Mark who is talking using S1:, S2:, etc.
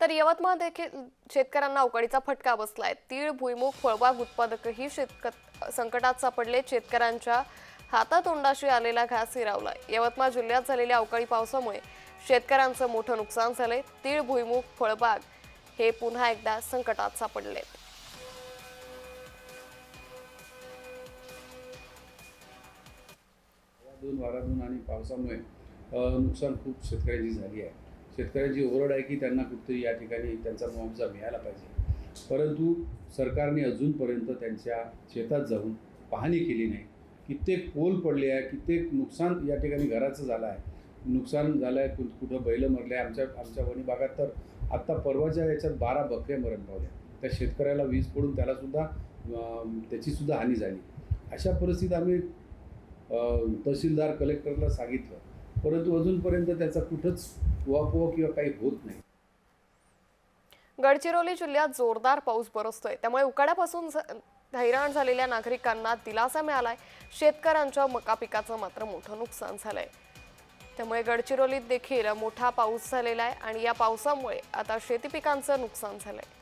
S1: तर यवतमाळ देखील शेतकऱ्यांना अवकाळीचा फटका बसलाय. तीळ भुईमुग फळबाग उत्पादकही शेतक संकटात सापडले. शेतकऱ्यांच्या हातातोंडाशी आलेला घास हिरावला. यवतमाळ जिल्ह्यात झालेल्या अवकाळी पावसामुळे शेतकऱ्यांचं मोठं नुकसान झालंय. तीळ भुईमुग फळबाग हे पुन्हा एकदा संकटात सापडले.
S2: दोन वारातून आणि पावसामुळे नुकसान खूप शेतकऱ्यांची झाली आहे. शेतकऱ्यांची ओरड आहे की त्यांना कुठेतरी या ठिकाणी त्यांचा मुआवजा मिळाला पाहिजे. परंतु सरकारने अजूनपर्यंत त्यांच्या शेतात जाऊन पाहणी केली नाही. कित्येक पोल पडले आहे कित्येक नुकसान या ठिकाणी घराचं झालं आहे. नुकसान झालं आहे कु कुठं बैलं मरले आहे आमच्या आमच्या वणी भागात तर आत्ता परवाच्या याच्यात बारा बकऱ्या मरण पावल्या त्या शेतकऱ्याला वीज पडून त्यालासुद्धा त्याचीसुद्धा हानी झाली. अशा परिस्थितीत आम्ही तहसीलदार कलेक्टरला सांगितलं परंतु अजूनपर्यंत त्याचा कुठंच उहापोह किंवा काही होत नाही.
S1: गडचिरोली जिल्ह्यात जोरदार पाऊस बरसतोय. त्यामुळे उकाड्यापासून हैराण झालेल्या नागरिकांना दिलासा मिळालाय. शेतकऱ्यांच्या मका पिकाचं मात्र मोठं नुकसान झालंय. त्यामुळे गडचिरोलीत देखील मोठा पाऊस झालेला आहे आणि या पावसामुळे आता शेती पिकांचं नुकसान झालंय.